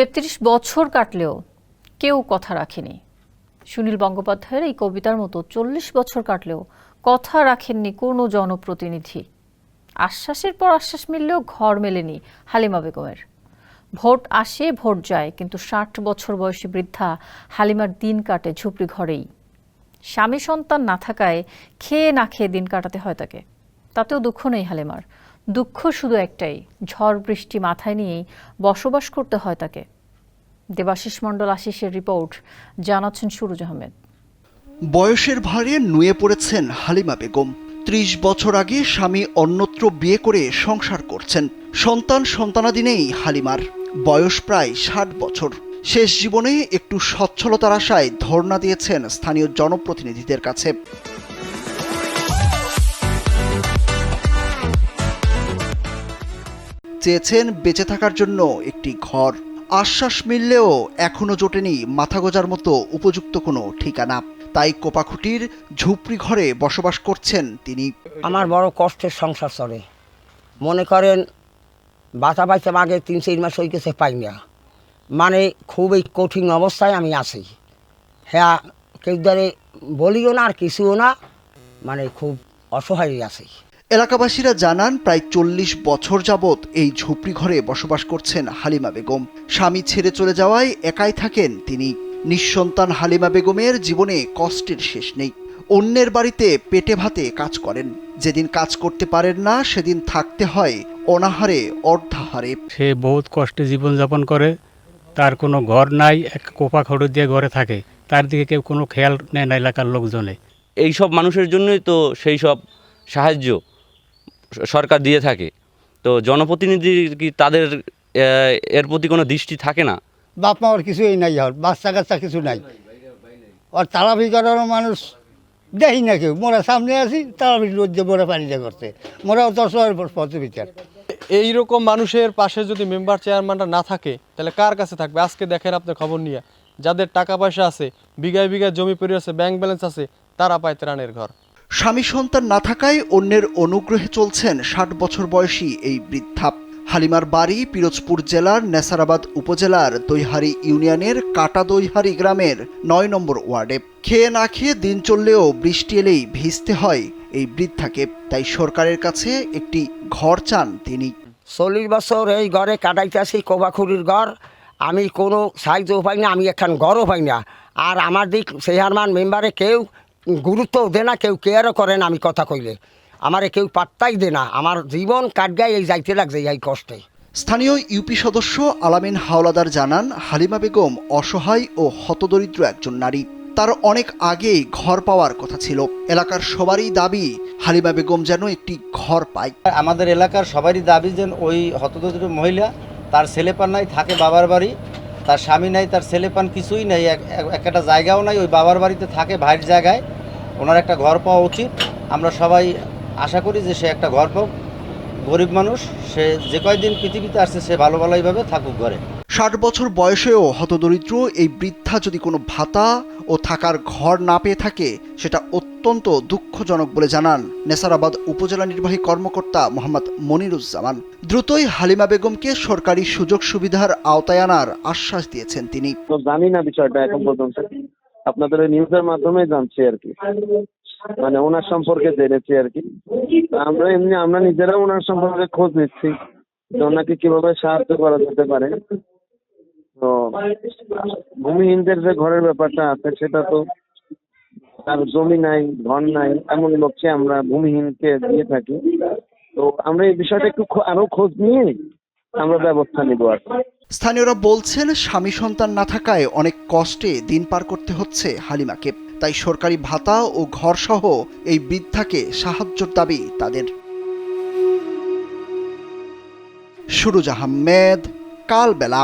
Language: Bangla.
তেত্রিশ বছর কাটলেও কেউ কথা রাখেনি। সুনীল বন্দ্যোপাধ্যায়ের এই কবিতার মতো চল্লিশ বছর কাটলেও কথা রাখেননি কোনো জনপ্রতিনিধি। আশ্বাসের পর আশ্বাস মিললেও ঘর মেলেনি হালিমা বেগমের। ভোট আসে, ভোট যায়, কিন্তু ষাট বছর বয়সী বৃদ্ধা হালিমার দিন কাটে ঝুপড়ি ঘরেই। স্বামী সন্তান না থাকায় খেয়ে না খেয়ে দিন কাটাতে হয় তাকে। তাতেও দুঃখ নেই হালিমার। দুঃখ শুধু একটাই, ঝড় বৃষ্টি মাথায় নিয়েই বসবাস করতে হয় তাকে। দেবাশিস মণ্ডল আশিসের রিপোর্ট, জানাচ্ছেন সুরজ আহমেদ। বয়সের ভারে নুয়ে পড়েছেন হালিমা বেগম। ত্রিশ বছর আগে স্বামী অন্যত্র বিয়ে করে সংসার করছেন। সন্তান সন্তানাদি নেই হালিমার। বয়স প্রায় ষাট বছর। শেষ জীবনে একটু সচ্ছলতার আশায় ধর্ণা দিয়েছেন স্থানীয় জনপ্রতিনিধিদের কাছে। চেয়েছেন বেঁচে থাকার জন্য একটি ঘর। আশ্বাস মিললেও এখনও জোটেনি মাথা গোজার মতো উপযুক্ত কোনো ঠিকানা। তাই কোপাখুটির ঝুপড়ি ঘরে বসবাস করছেন তিনি। আমার বড় কষ্টের সংসার চলে। মনে করেন বাঁচা পাইতে আগে তিন চার মাস গেছে পাই না। মানে খুবই কঠিন অবস্থায় আমি আছি। হ্যাঁ কেউ ধরে বলিও না আর কিছুও না মানে খুব অসহায় আছি। এলাকাবাসীরা জানান প্রায় চল্লিশ বছর যাবৎ এই ঝুপড়ি ঘরে বসবাস করছেন হালিমা বেগম। স্বামী ছেড়ে চলে যাওয়ায় একাই থাকেন তিনি। নিঃসন্তান হালিমা বেগমের জীবনে কষ্টের শেষ নেই। অন্যের বাড়িতে পেটে ভাতে কাজ করেন। যেদিন কাজ করতে পারেন না সেদিন থাকতে হয় অনাহারে অর্ধাহারে। সে বহুত কষ্টে জীবনযাপন করে। তার কোনো ঘর নাই এক কোপা খড় দিয়ে ঘরে থাকে। তার দিকে কেউ কোনো খেয়াল নেয় না এলাকার লোকজনে। এইসব মানুষের জন্যই তো সেই সব সাহায্য। সরকার দিয়ে থাকে। তো জনপ্রতিনিধি কি তাদের এর প্রতি কোনো দৃষ্টি থাকে না? বাপ মার কিছুই নাই আর বাচ্চা কাচ্চা কিছু নাই। আর তারাবি করার মানুষ দেখি না কেউ। মোরা সামনে আছি তারাবি রোদ্রে মোরা পানিতে করতে মোরা দশ পথে বিচার এই রকম মানুষের পাশে যদি মেম্বার চেয়ারম্যানটা না থাকে তাহলে কার কাছে থাকবে? আজকে দেখেন আপনার খবর নিয়ে। যাদের টাকা পয়সা আছে বিঘায় বিঘায় জমি পড়ে আছে ব্যাংক ব্যালেন্স আছে তারা পায় ত্রাণের ঘর। স্বামী সন্তান না থাকায় অন্যের অনুগ্রহে চলছেন ষাট বছর বয়সী এই বৃদ্ধা। হালিমার বাড়ি পিরোজপুর জেলার নেসারাবাদ উপজেলার দৈহারি ইউনিয়নের কাটা দৈহারি গ্রামের নয় নম্বর ওয়ার্ডে। খেয়ে না খেয়ে দিন চললেও বৃষ্টি এলেই ভিজতে হয় এই বৃদ্ধাকে। তাই সরকারের কাছে একটি ঘর চান তিনি। চল্লিশ বছর এই ঘরে কাটাইতেছি, কোবাখুরির ঘর। আমি কোনো সাহায্যও পাই না, আমি এখান ঘরও পাই না। আর আমার দিক চেয়ারম্যান মেম্বারে কেউ গুরুত্বও দে না কেউ কেয়ারও করে না আমি কথা কইলে। আমারে কেউ পাত্তাই দে না। আমার জীবন কাটগায় এই যাইতে লাগছে এই কষ্টে। স্থানীয় ইউপি সদস্য আলামিন হাওলাদার জানান হালিমা বেগম অসহায় ও হতদরিদ্র একজন নারী। তার অনেক আগেই ঘর পাওয়ার কথা ছিল। এলাকার সবারই দাবি হালিমা বেগম যেন একটি ঘর পায়। আমাদের এলাকার সবারই দাবি যেন ওই হতদরিদ্র মহিলা তার ছেলেপান নাই থাকে বাবার বাড়ি। তার স্বামী নাই, তার ছেলেপান কিছুই নাই, এক- এক- একটা জায়গাও নাই, ওই বাবার বাড়িতে থাকে ভাইয়ের জায়গায়। ওনার একটা ঘর পাওয়া উচিত। আমরা সবাই আশা করি যে সে একটা ঘর পাক। গরিব মানুষ, সে যে কয়দিন পৃথিবীতে আসছে, সে ভালো ভালোইভাবে থাকুক ঘরে। ষাট বছর বয়সেও হতদরিদ্র এই বৃদ্ধা যদি কোনো ভাতা ও থাকার ঘর না পেয়ে থাকে, সেটা অত্যন্ত দুঃখজনক বলে জানান নেসারাবাদ উপজেলা নির্বাহী কর্মকর্তা মোহাম্মদ মনিরুজ্জামান। দ্রুতই হালিমা বেগমকে সরকারি সুযোগ সুবিধার আওতায় আনার আশ্বাস দিয়েছেন তিনি। জানি না বিষয়টা এখন পর্যন্ত। আপনাদের নিউজের মাধ্যমে জানছি আর কি। মানে ওনার সম্পর্কে জেনেছি আর কি। আমরা এমনি, আমরা নিজেরা ওনার সম্পর্কে খোঁজ নিচ্ছি ওনাকে কীভাবে সাহায্য করা যেতে পারে। তো ভূমিহীনদের যে ঘরের ব্যাপারটা আছে, সেটা তো তার জমি নাই ঘর নাই, এমন লোককে আমরা ভূমিহীনকে দিয়ে থাকি। তো আমরা এই বিষয়টা একটু আরও খোঁজ নিয়ে আমরা ব্যবস্থা নিব আর স্থানীয়রা বলছেন, স্বামী সন্তান না থাকায় অনেক কষ্টে দিন পার করতে হচ্ছে হালিমাকে। তাই সরকারি ভাতা ও ঘরসহ এই বৃদ্ধাকে সাহায্যের দাবি তাদের। সুরুজ আহমেদ, কালবেলা।